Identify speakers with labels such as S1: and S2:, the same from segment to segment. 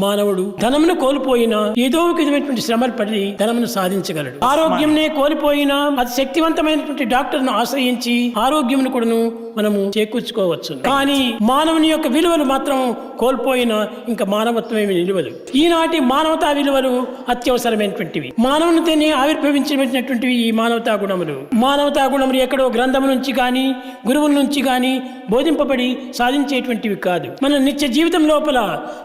S1: మానవుడు ధనమును కోల్పోయినా ఏదో ఒక విధమైనటువంటి శ్రమలు పడి ధనమును సాధించగలడు. ఆరోగ్యంనే కోల్పోయినా అతి శక్తివంతమైనటువంటి డాక్టర్ను ఆశ్రయించి ఆరోగ్యమును కూడాను మనము చేకూర్చుకోవచ్చు. కానీ మానవుని యొక్క విలువలు మాత్రం కోల్పోయిన ఇంకా మానవత్వమేమి విలువలు ఈనాటి మానవతా విలువలు అత్యవసరమైనటువంటివి. మానవునితోనే ఆవిర్భవించినటువంటివి ఈ మానవతా గుణములు. మానవతా గుణములు ఎక్కడో గ్రంథము నుంచి కానీ గురువుల నుంచి కానీ బోధింపబడి సాధించేటువంటివి కాదు. మన నిత్య జీవితం లోపల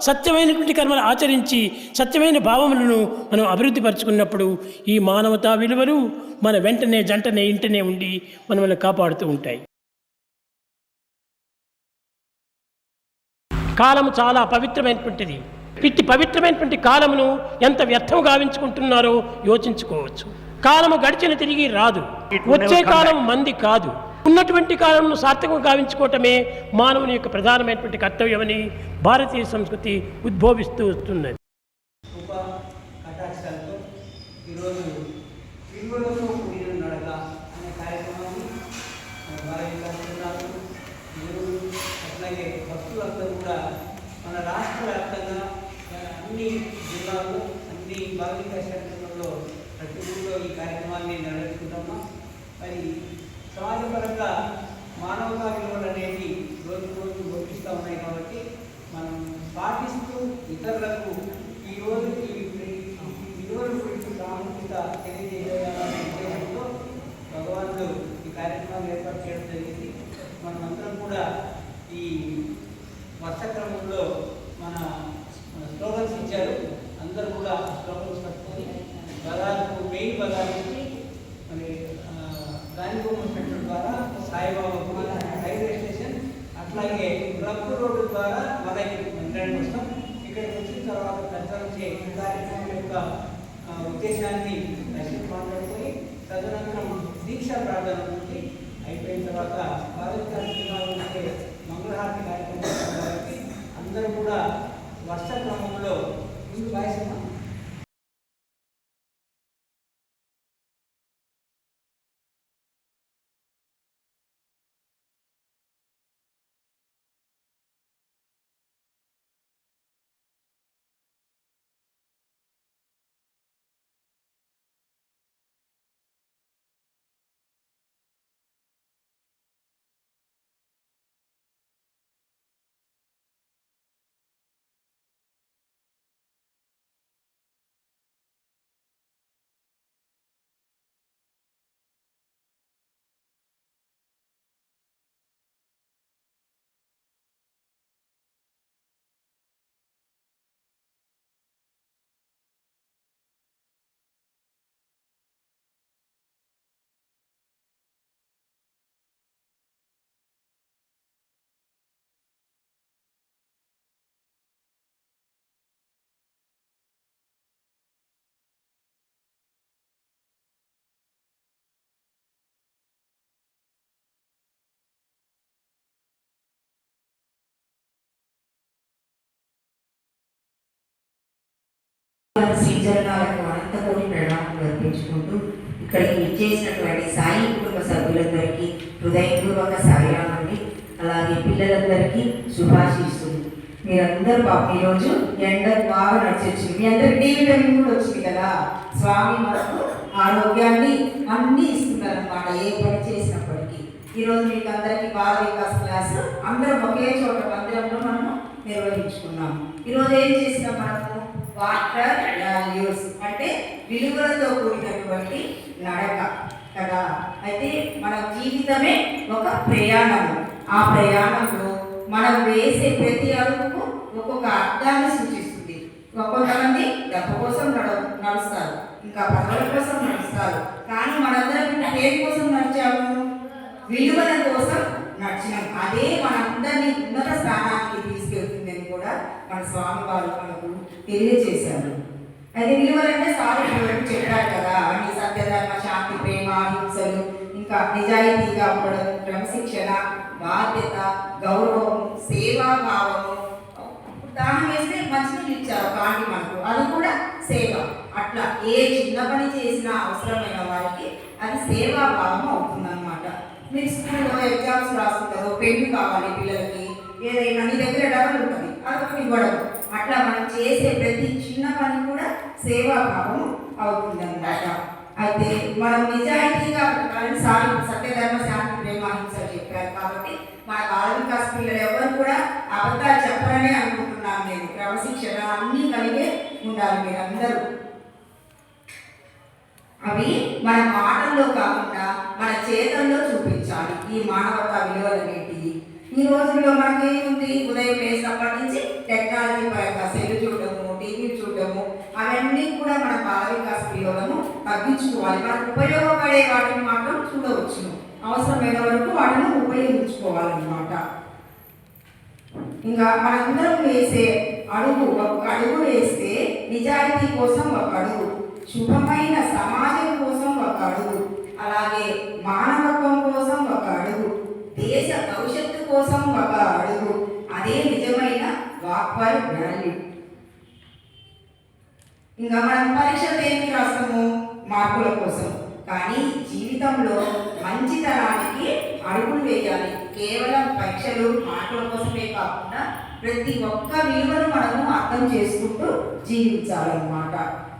S1: సత్యమైనటువంటి కర్మలు ఆచరించి సత్యమైన భావములను మనం అభివృద్ధి పరుచుకున్నప్పుడు ఈ మానవతా విలువలు మన వెంటనే జంటనే ఇంటనే ఉండి మనల్ని కాపాడుతూ ఉంటాయి. కాలము చాలా పవిత్రమైనటువంటిది. ఇట్టి పవిత్రమైనటువంటి కాలమును ఎంత వ్యర్థం గావించుకుంటున్నారో యోచించుకోవచ్చు. కాలము గడిచిన తిరిగి రాదు. వచ్చే కాలం మంది కాదు. ఉన్నటువంటి కాలంను సార్థకం గావించుకోవటమే మానవుని యొక్క ప్రధానమైనటువంటి కర్తవ్యమని భారతీయ సంస్కృతి ఉద్భవిస్తూ వస్తున్నది
S2: ఉప కటాక్షాలతో ఈరోజు విలువలతో కూడిన నడక అనే కార్యక్రమాన్ని మన భారతీయ కార్యక్రమాలు గురువులు అట్లాగే భక్తులందరూ కూడా మన రాష్ట్ర వ్యాప్తంగా మన అన్ని జిల్లాల్లో అన్ని భారతీయ కార్యక్రమంలో ప్రతి ఈ కార్యక్రమాన్ని నిర్వహించుకుంటామా మరి సమాజపరంగా మానవతా విలువలు అనేవి రోజు రోజు గొప్పిస్తూ ఉన్నాయి కాబట్టి మనం పాటిస్తూ ఇతరులకు ఈ ఈ విలువల గురించి ప్రాముఖ్యత తెలియజేయాలనే ఉద్దేశంతో ఈ కార్యక్రమాన్ని ఏర్పాటు చేయడం జరిగింది. మనమందరం కూడా ఈ వర్షక్రమంలో తర్వాత ఈ కార్యక్రమం యొక్క ఉద్దేశాన్ని దర్శనం మాట్లాడుకొని తదనంతరం దీక్ష ప్రార్థన ఉంది అయిపోయిన తర్వాత భారత కార్యక్రమాలు మంగళహారతి కార్యక్రమం కాబట్టి అందరూ కూడా వర్ష క్రమంలో ముందు బాయ్సమ్మా
S3: శ్రీచరణాలకు అనంతకోటి ప్రణామం అర్పించుకుంటూ ఇక్కడికి విచ్చేసినటువంటి సాయి కుటుంబ సభ్యులందరికీ హృదయపూర్వక సాయిరామండి అలాగే పిల్లలందరికీ శుభాశీస్సులు. మీరందరూ పాపం ఈరోజు ఎండ బాగా నడిచొచ్చింది. మీ అందరికి టీవీ విటమిన్ కూడా వచ్చింది కదా? స్వామి మనకు ఆరోగ్యాన్ని అన్నీ ఇస్తున్నారనమాట ఏ పని చేసినప్పటికీ. ఈరోజు మీకు అందరికీ బాల వికాస్ క్లాస్. అందరం ఒకే చోట మందిరంలో మనము నిర్వహించుకున్నాం ఈరోజు ఏం చేసినాం మనము? వాటర్ వాల్యూస్ అంటే విలువలతో కూడినటువంటి నడక కదా? అయితే మన జీవితమే ఒక ప్రయాణం ఆ ప్రయాణంలో మనం వేసే ప్రతి అడుగుకు ఒక్కొక్క అర్థాన్ని సూచిస్తుంది. కొంతమంది డబ్బు కోసం నడ నడుస్తారు ఇంకా పదవుల కోసం నడుస్తారు. కానీ మనందరం ఇప్పుడు దేని కోసం నడిచాము? విలువల కోసం నడిచినాం. అదే మనందరినీ ఉన్నత స్థానానికి కూడా మన స్వామి వారు మనకు తెలియజేశారు. అయితే విలువలంటే సార్ ఇప్పుడు చెప్పారు కదా అన్ని సత్యధర్మ శాంతి ప్రేమ హింసలు ఇంకా నిజాయితీగా ఉండడం క్రమశిక్షణ బాధ్యత గౌరవం సేవాభావము దానం వేస్తే మంచినీళ్ళు ఇచ్చారు కానీ మనకు. అది కూడా సేవ. అట్లా ఏ చిన్న పని చేసినా అవసరమైన వారికి అది సేవాభావం అవుతుందన్నమాట. మీరు స్కూల్లో ఎగ్జామ్స్ రాస్తుంటారు పెన్ను కావాలి పిల్లలకి ఏదైనా నీ దగ్గర డబ్బులు ఉంటుంది. అది ఇవ్వడం. అట్లా మనం చేసే ప్రతి చిన్న పని కూడా సేవాభావం అవుతుందన్నమాట. అయితే మనం నిజాయితీగా బ్రతకాలని సార్ సత్యధర్మ శాంతి ప్రేమ చెప్పారు కాబట్టి మన బాలిక పిల్లలు ఎవరు కూడా అబద్ధాలు చెప్పరనే అనుకుంటున్నాను నేను. క్రమశిక్షణ అన్నీ కలిగే ఉండాలి మీరందరూ. అవి మన మాటల్లో కాకుండా మన చేతల్లో చూపించాలి. ఈ మానవత విలువలనేటి ఈ రోజుల్లో మనకి ఏముంది? ఉదయం లేచినప్పటి నుంచి టెక్నాలజీ పరంగా సెల్ చూడటము టీవీ చూడటము అవన్నీ కూడా మన బాల వికాస తగ్గించుకోవాలి. మనకు ఉపయోగపడే వాటిని మాత్రం చూడవచ్చు అవసరమైన వరకు వాటిని ఉపయోగించుకోవాలన్నమాట. ఇంకా మనందరం వేసే అడుగు ఒక అడుగు వేస్తే నిజాయితీ కోసం ఒక అడుగు శుభమైన సమాజం కోసం ఒక అడుగు అలాగే మానవత్వం కోసం ఒక అడుగు దేశ భవిష్యత్తు కోసం ఒక అడుగు. అదే నిజమైన వాక్వర్ వాల్యూ ఇంకా మనం పరీక్షలు దేనికి రాస్తాము? మార్కుల కోసం. కానీ జీవితంలో మంచితనానికి అడుగులు వేయాలి. కేవలం పరీక్షలు మార్కుల కోసమే కాకుండా ప్రతి ఒక్క విలువను మనము అర్థం చేసుకుంటూ జీవించాలన్నమాట.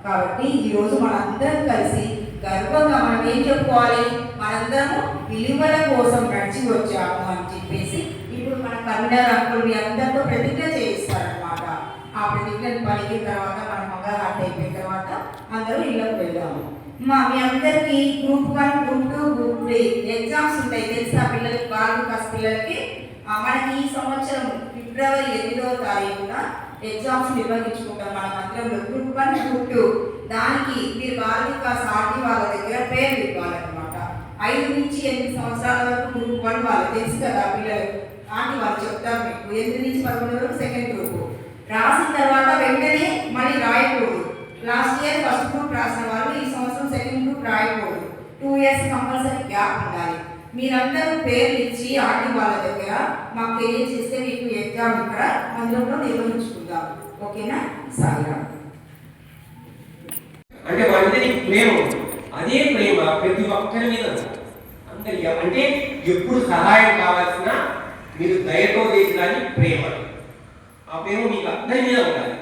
S3: కాబట్టి ఈరోజు మనందరం కలిసి గర్వంగా మనం ఏం చెప్పుకోవాలి? మనందరము విలువల కోసం నడిచి వచ్చాము అని చెప్పేసి ఇప్పుడు మన కన్వీనర్ అంకుల్ మీ అందరితో ప్రతిజ్ఞ చేయిస్తారనమాట ఆ ప్రతిజ్ఞను పలికిన తర్వాత మన మగ హార్ట్ అయిపోయిన తర్వాత అందరూ ఇళ్ళకు వెళ్ళాము మా మీ అందరికీ group one group two group three exams ఉంటాయి తెలుసా పిల్లలకి బాగా కాస్త పిల్లలకి? మనకి ఈ సంవత్సరం ఫిబ్రవరి ఎనిమిదవ తారీఖున ఎగ్జామ్స్ నిర్వహించుకుంటాం మన మందిరంలో గ్రూప్ వన్ గ్రూప్ టూ దానికి మీరు బాల కాస్త ఆర్టీ వాళ్ళ దగ్గర పేరు ఇవ్వాలన్నమాట ఐదు నుంచి ఎనిమిది సంవత్సరాల వరకు గ్రూప్ వన్ వాళ్ళు తెలుసు కదా పిల్లలు ఆంటీ వాళ్ళు చెప్తారు మీకు ఎనిమిది నుంచి పదకొండు వరకు సెకండ్ గ్రూప్ రాసిన తర్వాత వెంటనే మళ్ళీ రాయకూడదు. లాస్ట్ ఇయర్ ఫస్ట్ గ్రూప్ రాసిన వాళ్ళు ఈ సంవత్సరం సెకండ్ గ్రూప్ రాయకూడదు. టూ ఇయర్స్ కంపల్సరీ గ్యాప్ ఉండాలి. మీరందరూ పేర్లు ఇచ్చి ఆర్టీ వాళ్ళ దగ్గర మాకు తెలియజేస్తే మీకు ఎగ్జామ్ ఇక్కడ అందులో నిర్వహించుకుందాం. ఓకేనా? సాయిరామ్.
S4: అంటే మనందరి ప్రేమ అదే ప్రేమ ప్రతి ఒక్కరి మీద అందరి అంటే ఎప్పుడు సహాయం కావాల్సిన మీరు దయతో చేసినది ప్రేమ. ఆ ప్రేమ మీకు అందరి మీద ఉండాలి.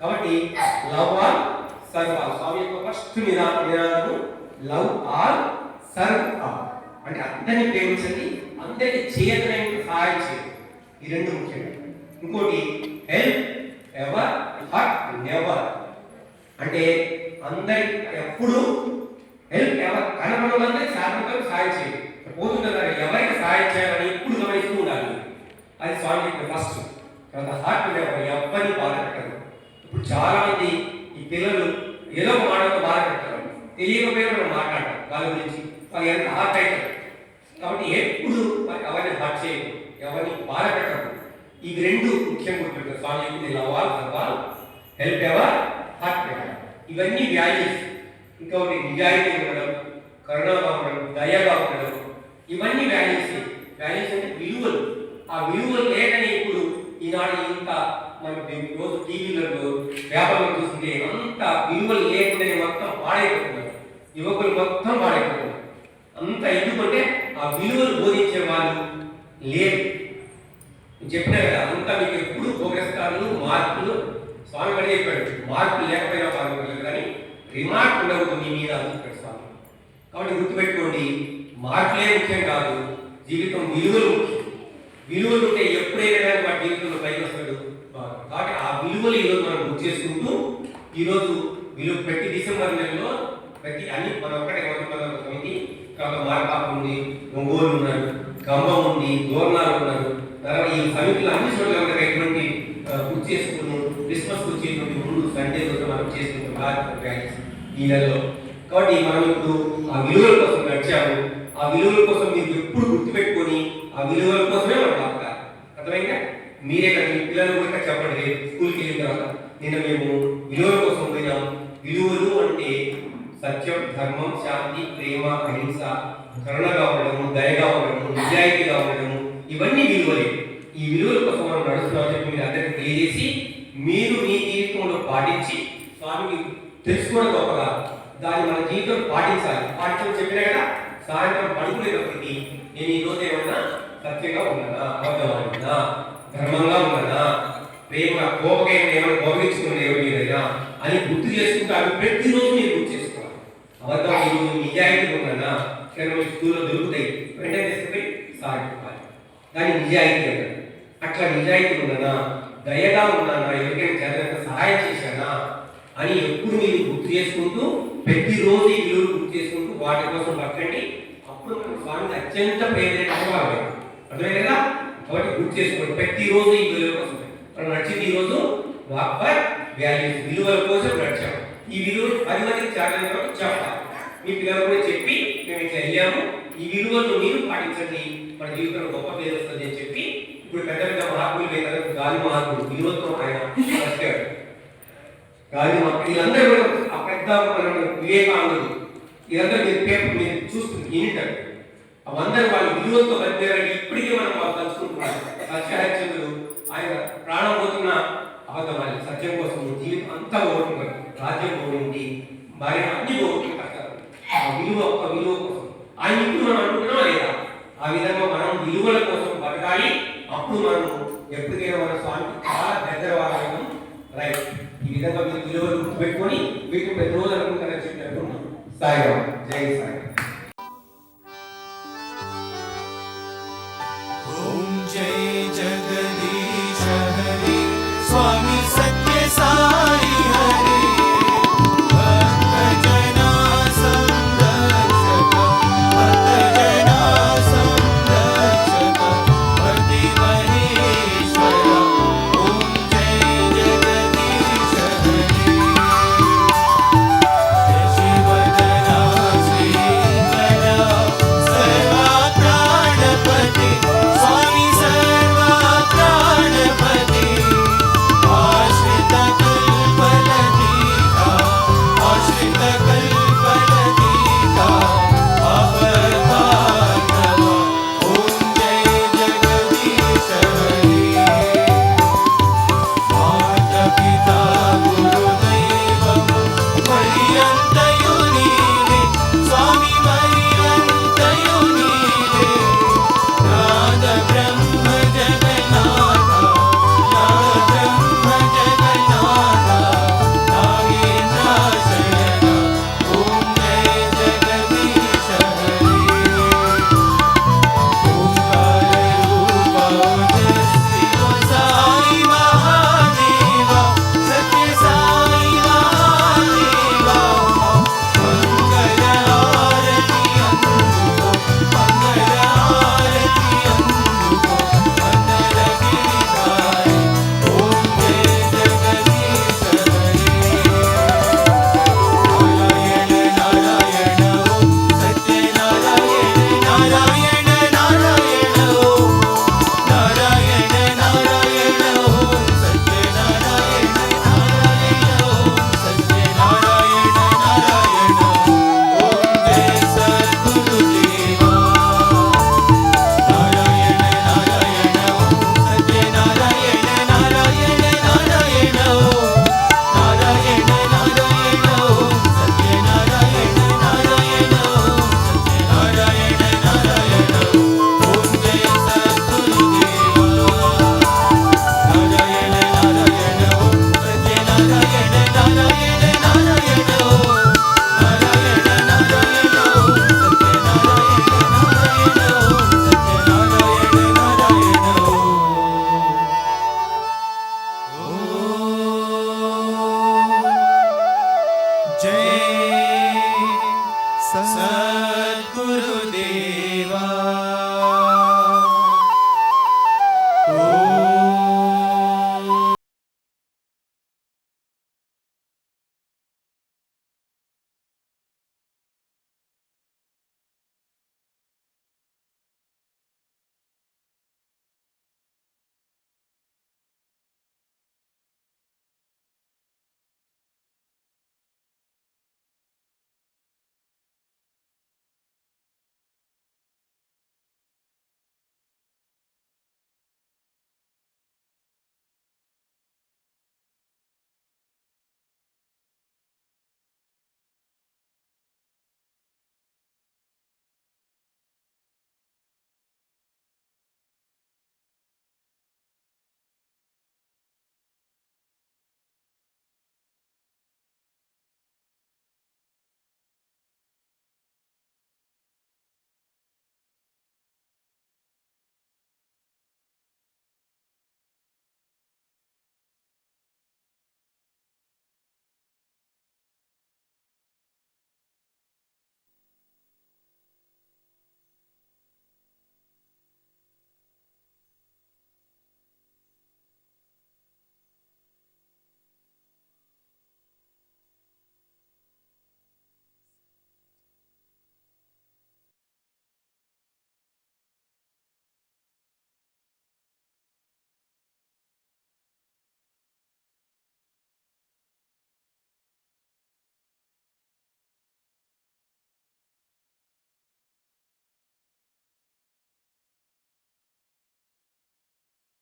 S4: కాబట్టి లవ్ ఆర్ సర్వ్ ఆల్. స్వామి యొక్క ఫస్ట్ నినా నినాదము లవ్ ఆర్ సర్వ్ ఆల్. అంటే అందరిని ప్రేమించండి అందరికి చేయతనైన సహాయం చేయండి. ఈ రెండు ముఖ్యంగా ఇంకోటి హెల్ప్ ఎవర్ హట్ నెవర్ అంటే అందరి ఎప్పుడు హెల్ప్ ఎవరు కనపడాలందరికీ సాధనతో సాయం చేయండి. పోతుంటారు ఎవరికి సాయం చేయాలని ఎప్పుడు గమనిస్తూ ఉండాలి. అది స్వామి ఫస్ట్ తర్వాత హార్ట్ ఎవరు ఎవరిని బాధ పెట్టరు ఇప్పుడు చాలా మంది ఈ పిల్లలు ఏదో ఒక మాటతో బాధ పెట్టారు తెలియకపోయినా మనం మాట్లాడతాం. వాళ్ళ గురించి వాళ్ళు ఎంత హార్ట్ అవుతారు కాబట్టి ఎప్పుడు ఎవరిని హార్ట్ చేయరు ఎవరిని బాధ పెట్టరు ఇవి రెండు ముఖ్యంగా గుర్తుపెట్టారు స్వామి చెప్పింది వాళ్ళు హెల్ప్ ఎవర్? హార్ట్ ఎవర్ ఇవన్నీ వాల్యూస్ ఇంకొకటి నిజాయితీ ఉండడం కరుణగా ఉండడం దయగా ఉండడం ఇవన్నీ వాల్యూస్ వాల్యూస్ అంటే విలువలు. ఆ విలువలు లేకనే ఇప్పుడు ఈనాడు ఇంత మనకి రోజు టీవీలలో వ్యాపారం చూస్తుంటే అంత విలువలు లేకుండా మొత్తం పాడైపోతున్నారు. యువకులు మొత్తం పాడైపోతున్నారు. అంత ఎందుకంటే ఆ విలువలు బోధించే వాళ్ళు లేరు. నేను చెప్పినా కదా అంతా మీకు ఎప్పుడు పోగేస్తారు మార్పులు స్వామి కూడా చెప్పాడు మార్కులు లేకపోయినా పర్వాలేదు కానీ రిమార్క్ ఉండవు మీ మీద అని చెప్పాడు స్వామి. కాబట్టి గుర్తుపెట్టుకోండి మార్కులే ముఖ్యం కాదు జీవితం విలువలు ముఖ్యం. విలువలు ఉంటే ఎప్పుడైనా కానీ వాడి జీవితంలో పైకి వస్తాడు కాబట్టి ఆ విలువలు ఈరోజు మనం గుర్తు చేసుకుంటూ ఈరోజు విలువ ప్రతి డిసెంబర్ నెలలో ప్రతి అన్ని మన ఒక్కటే మొదటి సమితి తర్వాత మార్పాపు ఉంది ఒంగోలు ఉన్నారు ఖమ్మం ఉంది దోర్నాలు ఉన్నారు. తర్వాత ఈ సమితులు అన్ని చోట్ల మనకు ఎటువంటి ఆ, గుర్తు చేసుకుని క్రిస్మస్ వచ్చేటువంటి మూడు సండే రోజు మనం చేసుకుంటాం ఈ నెలలో. కాబట్టి మనం ఇప్పుడు ఆ విలువల కోసం నడిచాము ఆ విలువల కోసం మీరు ఎప్పుడు గుర్తుపెట్టుకొని ఆ విలువల కోసమే మనం బతకాలి. అర్థమైందా? మీరే కానీ మీ పిల్లలు కూడా చెప్పండి రేపు స్కూల్కి వెళ్ళిన తర్వాత. నిన్న మేము విలువల కోసం పోయినాం. విలువలు అంటే సత్యం ధర్మం శాంతి ప్రేమ అహింస కరుణగా ఉండడము దయగా ఉండడము నిజాయితీగా ఉండడము ఇవన్నీ విలువలే. ఈ విలువల కోసం మనం నడుస్తున్నాం చెప్పి మీరు అందరికీ తెలియజేసి మీరు మీ జీవితంలో పాటించి స్వామికి తెలుసుకోవడం గొప్పగా దాన్ని మన జీవితం పాటించాలి. పాటించడం చెప్పినా కదా సాయంత్రం పడుకునేటప్పటికి నేను ఈ రోజు ఏమన్నా సత్యంగా ఉన్నానా అబద్ధమన్నా ధర్మంగా ఉన్నానా
S2: ప్రేమ కోపకైనా ఏమైనా గౌరవించుకున్న ఎవరి అని గుర్తు చేసుకుంటారు ప్రతిరోజు మీరు గుర్తు చేసుకోవాలి. అబద్ధం ఈరోజు నిజాయితీ ఉన్నానా ఇక్కడ స్కూల్లో దొరుకుతాయి. వెంటనే తీసుకుపోయి సారీ చెప్పాలి కానీ నిజాయితీ అన్నారు అట్లా నిజాయితీ ఉన్నానా దయగా ఉన్నానా ఎవరికైనా చదివినంత సహాయం చేశానా అని ఎప్పుడు మీరు గుర్తు చేసుకుంటూ ప్రతిరోజు ఈ విలువలు గుర్తు చేసుకుంటూ వాటి కోసం పట్టండి అప్పుడు మన స్వామికి అత్యంత ప్రేరేపంగా అర్థమే కదా? కాబట్టి గుర్తు చేసుకోండి ప్రతిరోజు ఈ విలువల కోసం. మనం నచ్చింది ఈరోజు రోజు వాల్యూస్ విలువల కోసం నడిచాం. ఈ విలువలు పది మందికి చాలని చెప్పాలి. మీ పిల్లలు కూడా చెప్పి మేము ఇట్లా వెళ్ళాము ఈ విలువలను మీరు పాటించండి. మన జీవితంలో గొప్ప పేరు వస్తుంది అని చెప్పి ఇప్పుడు పెద్ద పెద్ద మహాత్ములు లేదా గాలి మహాత్ముడు విలువతో ఆయన. వచ్చాడు. గాలి మహాత్ముడు వీళ్ళందరూ కూడా ఆ పెద్ద వివేకానందుడు వీళ్ళందరూ మీరు పేపర్ మీరు చూస్తుంది ఏంటంటే అవందరూ వాళ్ళు విలువలతో పనిచేయాలని ఇప్పటికీ మనం వాళ్ళు తలుచుకుంటున్నాం. సత్యహరిచంద్రుడు ఆయన ప్రాణం పోతున్న అబద్ధమాలి సత్యం కోసం జీవితం అంతా పోగొట్టుకున్నారు రాజ్యం పోగొట్టి భార్య అన్ని పోగొట్టుకుంటారు ఆ విలువ ఒక విలువ కోసం. ఆయన ఇప్పుడు మనం అనుకుంటున్నాం లేదా ఆ విధంగా మనం విలువల కోసం బతకాలి. అప్పుడు మనం ఎప్పటికైనా మన స్వామికి చాలా దగ్గర వాళ్ళం రైట్ ఈ విధంగా మీరు విలువలు గుర్తుపెట్టుకొని మీకు ప్రతిరోజు అనుకుంటారని చెప్పినప్పుడు సాయిరామ్. జై సాయి.